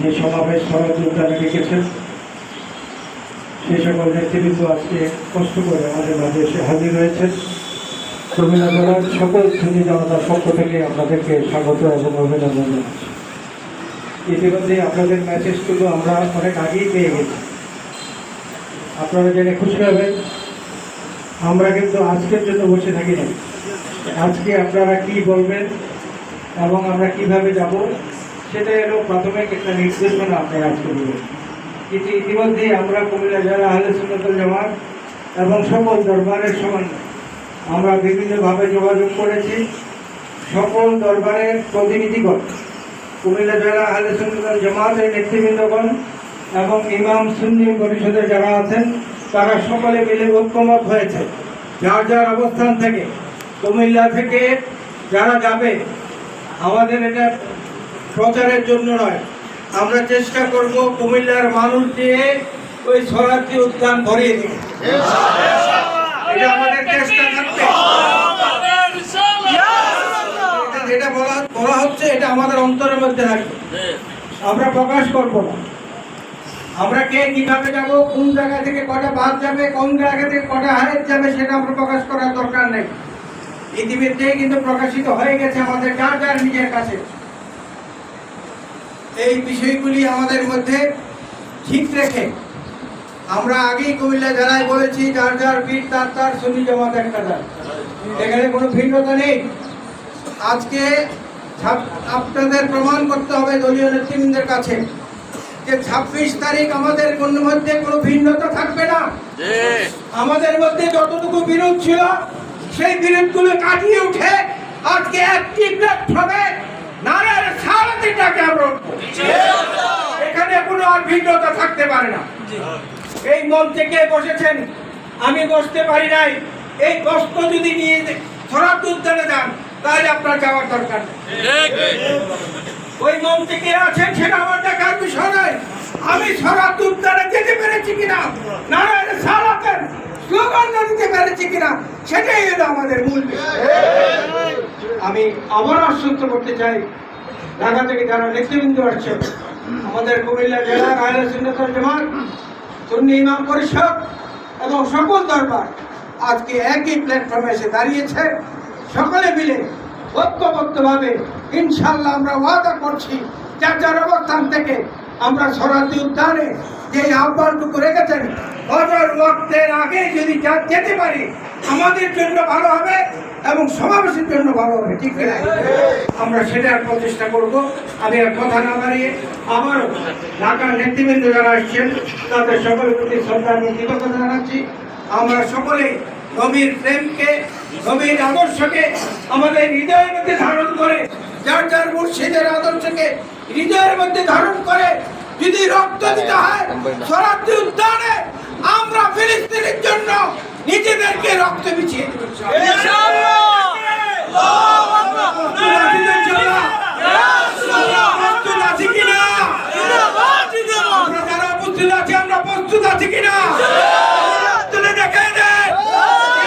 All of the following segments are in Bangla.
যে সমাবেশ উদ্যানে রেখেছেন সেই সকল নেতৃবৃন্দ আজকে কষ্ট করে আমাদের মাঝে এসে হাজির হয়েছেন। কুমিল্লা জেলার সকল সুনী জনতার পক্ষ থেকে আপনাদেরকে স্বাগত এবং অভিনন্দন জানাচ্ছি। ইতিমধ্যে আপনাদের মেসেজগুলো আমরা অনেক আগেই পেয়ে গেছি। আপনারা জেনে খুশি হবেন, আমরা কিন্তু আজকের জন্য বসে থাকি না আজকে আপনারা কি বলবেন এবং আমরা কীভাবে যাব সেটা হলো প্রাথমিক একটা নির্দেশনা আপনারা আজকে দেবেন কিন্তু ইতিমধ্যে আমরা কুমিল্লা জেলা আহলে সুন্নতুল জামাত এবং সকল দরবারের সমন্বয়। আমরা বিভিন্নভাবে যোগাযোগ করেছি। সকল দরবারের প্রতিনিধিগণ, কুমিল্লা জেলা আহলে সুন্নতুল জামাতের নেতৃবৃন্দগণ এবং ইমাম সুন্নি পরিষদে যারা আছেন, তারা সকলে মিলে ঐক্যমত হয়েছে। যার যার অবস্থান থেকে কুমিল্লা থেকে যারা যাবে, আমাদের এটা প্রচারের জন্য নয়। আমরা চেষ্টা করব কুমিল্লার মানুষ দিয়ে ওই সরাসরি উদ্যান ভরিয়ে দিই এটা বলা বলা হচ্ছে এটা আমাদের অন্তরের মধ্যে থাকবে। আমরা প্রকাশ করব না। আমরা কে কীভাবে যাব, কোন জায়গা থেকে কটা বাদ যাবে, কোন জায়গা থেকে কটা যাবে, সেটা আমরা প্রকাশ করার দরকার নেই। কিন্তু প্রকাশিত হয়ে গেছে আমাদের যার যার নিজের কাছে। এই বিষয়গুলি আমাদের মধ্যে ঠিক রেখে আমরা আগেই কুমিল্লা জেলায় বলেছি যার যার বীর তার তার সুন্নি জামাত একটা যার এখানে কোনো ভিন্নতা নেই। আজকে আপনাদের প্রমাণ করতে হবে দলীয় নেতৃবৃন্দের কাছে যে ছাব্বিশ তারিখ আমাদের কোনো মধ্যে কোনো ভিন্নতা থাকবে না। আমাদের মধ্যে যতটুকু বিরোধ ছিল সেই বিরোধগুলো কাটিয়ে উঠে আজকে একটি প্ল্যাটফর্মে নারের সারাদিনটাকে আমরা উঠবো। এখানে কোনো আর ভিন্নতা থাকতে পারে না। এই মঞ্চে কে বসেছেন আমি বসতে পারি নাই। এই কষ্ট যদি নিয়ে থরাত উদ্যানে যান তাহলে আপনার যাওয়ার দরকার ওই মঞ্চে কে আছেন সেটা আমার দেখার বিষয় নয়। আমি সরাত উদ্যানে যেতে পেরেছি কিনা নারায়ণ সারাতের স্লোগান দিতে পেরেছি কিনা সেটাই হলো আমাদের মূল আমি আবার আশ্বস্ত করতে চাই ঢাকা থেকে যারা নেতৃবৃন্দ আসছে আমাদের কুমিল্লা জেলা আহলে সুন্নাতুল জামাত সুন্নি ইমাম পরিষদ এবং সকল দরবার আজকে একই প্ল্যাটফর্মে এসে দাঁড়িয়েছে। সকলে মিলে ঐক্যবদ্ধভাবে ইনশাল্লাহ আমরা ওয়াদা করছি, যার যার অবস্থান থেকে আমরা সরাসরি উদ্যানে যে আহ্বানটুকু রেখেছেন হজর ওয়াক্তের আগে যদি যেতে পারি, আমাদের জন্য ভালো হবে এবং সমাবেশের জন্য ভালো হবে, ঠিক কিনা আমরা সেটার প্রচেষ্টা করব। আমি আর কথা না বাড়িয়ে আবারও ঢাকার নেতৃবৃন্দ যারা আসছেন, তাদের সকলের প্রতি শ্রদ্ধা এবং কৃতজ্ঞতা জানাচ্ছি। আমরা সকলে নবীর প্রেমকে নবীর আদর্শকে আমাদের হৃদয়ের মধ্যে ধারণ করে যার যার মুর্শিদের আদর্শকে হৃদয়ের মধ্যে ধারণ করে যদি রক্ত দিতে হয় সরাসরি উদ্যানে আমরা ফিলিস্তিনের জন্য নিজেদেরকে রক্ত বিছিয়ে আমরা প্রস্তুত আছি কিনা তুলে দেখে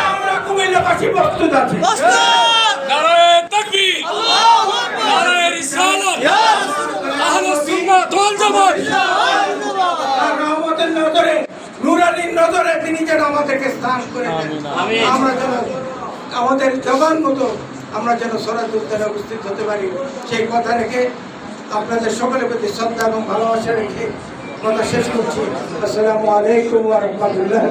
আমরা কুমিল্লাবাসী প্রস্তুত আছি। নুরানির নজরে তিনি যেন আমাদেরকে স্থান করে আমরা যেন আমাদের জবান মতো আমরা যেন সরাজ উদ্যানে উপস্থিত হতে পারি। সেই কথা রেখে আপনাদের সকলের প্রতি শ্রদ্ধা এবং ভালোবাসা রেখে কথা শেষ করছি। আসসালামু আলাইকুম রাহমাতুল্লাহি